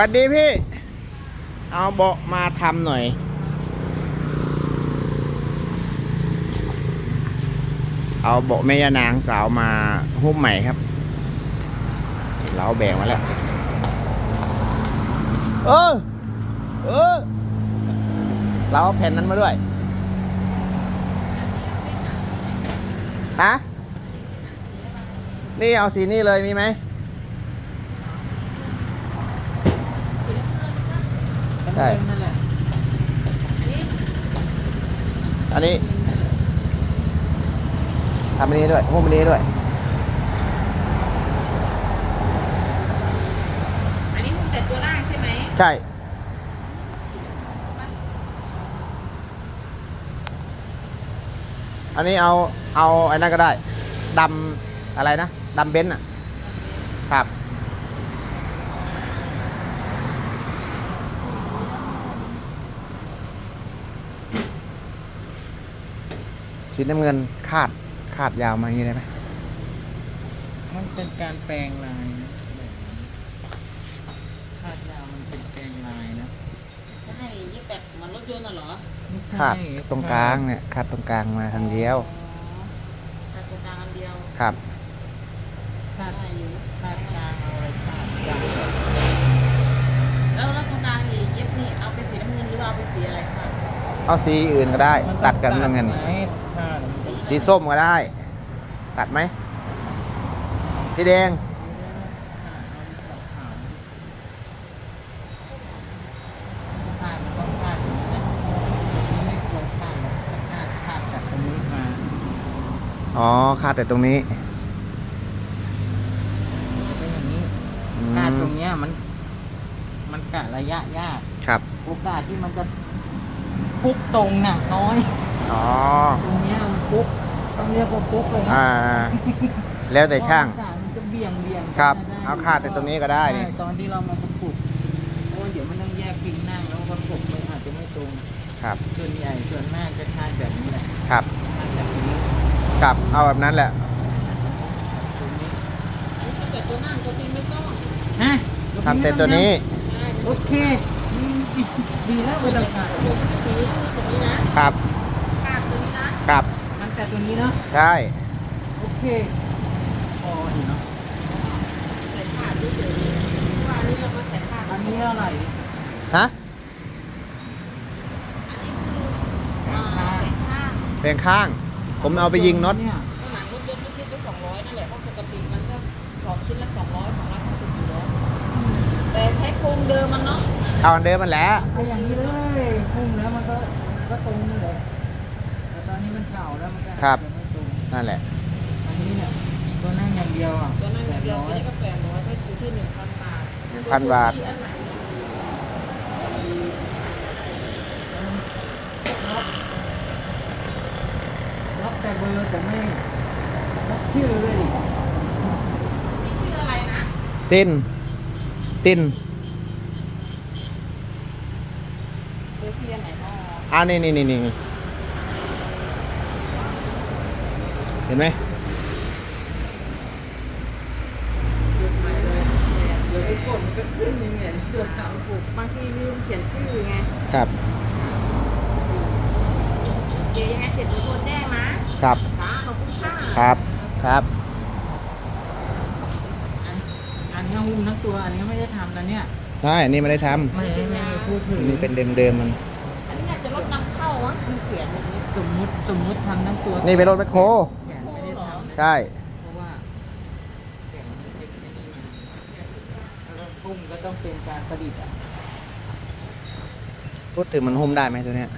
วัสดีพี่ เอาเบาะมาทำหน่อย เอาเบาะแม่ยานางสาวมาหุ้มใหม่ครับ เราแบ่งมาแล้ว เออ เออ เราเอาแผ่นนั้นมาด้วยฮะนี่เอาสีนี้เลยมีไหม ใช่ นั่นแหละอันนี้ทำอันนี้ด้วยหุ้มอันนี้ด้วย อันนี้หุ้มแต่ตัวล่างใช่ไหมใช่ อันนี้เอาเอาไอ้นั่นก็ได้ดำอะไรนะดำเบนซ์อะ ครับ สีน้ำเงินคาดคาดยาวมาอย่างนี้ได้ไหมมันเป็นการแปลงลายนะคาดยาวมันเป็นแปลงลายนะจะให้ยึดแบบเหมันรถยนต์น่ะเหรอไม่ใช่คาดตรงกลางเนี่ยคาดตรงกลางมาทางเดียวตัดตรงกลางอันเดียวครับ คาดได้อยู่คาดกลางเอาไว้คาดกลางแล้วแล้วตรงกลางนี่เย็บนี่เอาเป็นสีน้ำเงินหรือว่าเอาเป็นสีอะไรคะเอาสีอื่นก็ได้มัตัดกันน้ำเงินไหคาด สีสีส้มก็ได้ ตัดไหม สีแดงคาดมันต้องคาดอย่างนี้นะไม่ควรคาดหรอกคาดคาดจากตรงนี้มาอ๋อคาดแต่ตรงนี้เป็นอย่างนี้อืคาดตมรงเนี้ยมัน มันกะระยะยาก ครับ โอกาสที่มันจะปุ๊บตรงน่ะน้อย อ๋อ ตรงเนี้ยมันปุ๊บ ต้องเรียกว่าปุ๊บเลยนะอ่า แล้วแต่ช่าง เพระว่อากาศมันจะเบี่ยงเบี่ยงครับได้เอาคาดแต่ตรงนี้ก็ได้นี่ใช่ตอนที่เรามาประกบเพราะว่าเดี๋ยวมันต้องแยกพิงนั่งแล้วประกบมันอาจจะไม่ตรงครับ ส่วนใหญ่ส่วนมากจะคาดแบบนี้แหละครับ คาดแบบนี้ครับ เอาแบบนั้นแหละ ตรงนี้อันนี้ถ้าเกิดตัวนั่งตัวจริงไม่ต้องฮะทำแต่ตัวนี้ใช่โอเคอืมดีแล้วเวลาขาดตัวจะเป็นสีน้ำเงินตัวนี้นะครับคาดตัวนี้นะครับมัน แต่ตัวนี้เนาะใช่โอเคพอดีเนาะใส่คาดเฉยๆเพราะว่าอันนี้เรามาใส่คาดอันนี้เท่าไหร่ฮะอันนี้คืออ่าใส่ข้างเพลงข้าง ผมเอาไปยิงน็อตเนี่ยข้างหลังรถยนต์ก็คิดไปสองร้อยนั่นแหละเพราะปกติมันก็สองชิ้นละสองร้อยสองร้อยห้าสิบอยู่แล้วแต่ใช้โครงเดิมมันเนาะเอาอันเดิมมันแหละก็อย่างนี้เลยพุ่งแล้วมันก็มันก็ตรงนี่เลยแต่ตอนนี้มันเก่า แล้วมันก็อาจจะไม่ตรงนั่นแหละ อันนี้เนี่ยตัวนั่งอย่างเดียวอะตัวนั้นอย่างเดียวแปตัวร้อนี้ก็แปดร้อยก็อยู่ที่หนึ่งพันบาทหนึ่งพันบาทที่อันไหนล็อกแต่เบอร์แต่ไม่ล็อกชื่อเลยดินี่ชื่ออะไรนะตินตินเบอร์ที่อันไหนเนาะอ่านี่นี่นี่นี่ เห็นไหมหยุดใหม่เลยเดี๋ยวไอ้กดมันก็ขึ้นอย่างเงี้ยเสื้อเก่าถูกบางทีลืมเขียนชื่อไงครับ เดี๋ยวยังไงเสร็จหนูโทรแจ้งนะครับ ค่ะขอบคุณค่ะครับ ครับอันอันนี้หุ้มทั้งตัว อันนี้ไม่ได้ทำนะเนี่ยใช่อันนี้ไม่ได้ทไม่ไม่ได้พูดถึำงอันนี้เป็นเดิมๆมัน อันนี้น่าจะรถนำเข้ามั้งมีเขียนแบบนี้สมมุติสมมุติทำทั้งตัวนี่เป็นรถแมคโคร ใช่ เพราะว่าแขนมันเป็นไอ้นี่มาแล้วหุ้มก็ต้องเป็นการประดิษฐ์อะพูดถึงมันหุ้มได้ไหมตัวเนี้ย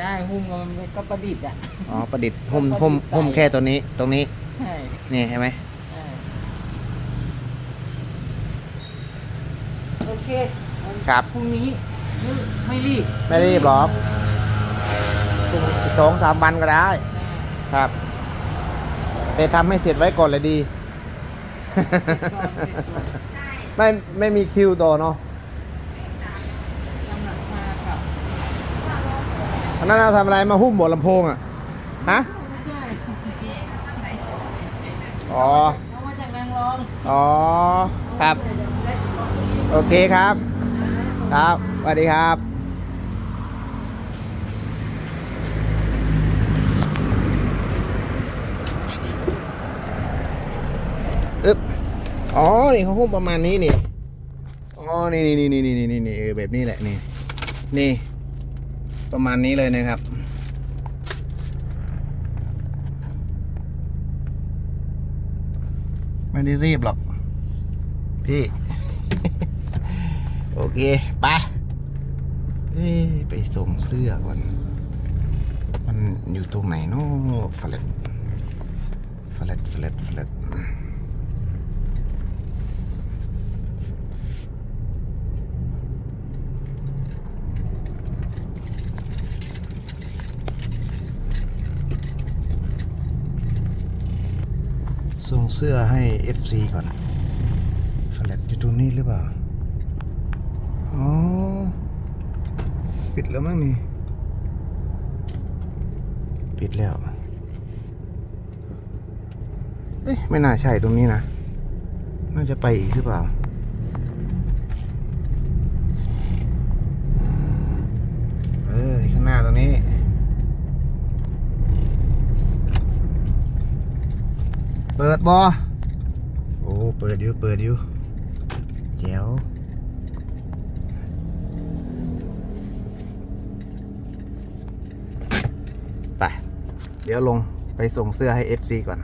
ได้หุ้มมันก็ประดิษฐ์อะ อ๋อ ประดิษฐ์หุ้มหุ้มหุ้มแค่ตัวนี้ ตรงนี้ ใช่นี่เห็นไหม ใช่โอเคครับ พรุ่งนี้ไม่ไม่รีบ ไม่รีบหรอกสองสามวันก็ได้ ครับ แต่ทำให้เสร็จไว้ก่อนเลยดี ไม่ไม่มีคิวต่อเนาะทำหลังคากับอันนั้นเราทำอะไรมาหุ้มหมดลำโพงอะ ฮะไม่ใช่อ๋อเอามาจากนางรองอ๋อ ครับ โอเคครับคครับสวัสดีครับอึ๊บ อ๋อ นี่เขาหุ้มประมาณนี้นี่ อ๋อ นี่นี่นี่นี่นี่นี่นี่เออแบบนี้แหละนี่ นี่ ประมาณนี้เลยนะครับ ไม่ได้รีบหรอก พี่ โอเค ไปเอ้ยไปส่งเสื้อก่อน มันอยู่ตรงไหนเนาะฟลตฟลตฟลตฟลต ส่งเสื้อให้ FC ก่อนแฟลตอยู่ตรงนี้หรือเปล่า อ๋อ ปิดแล้วมั้งนี่ ปิดแล้ว เอ๊ะ ไม่น่าใช่ตรงนี้นะ น่าจะไปอีกหรือเปล่า เออข้างหน้าตรงนี้ เปิดบอโอ้ เปิดอยู่ เปิดอยู่แจ๋วไป เดี๋ยวลงไปส่งเสื้อให้ FC ก่อน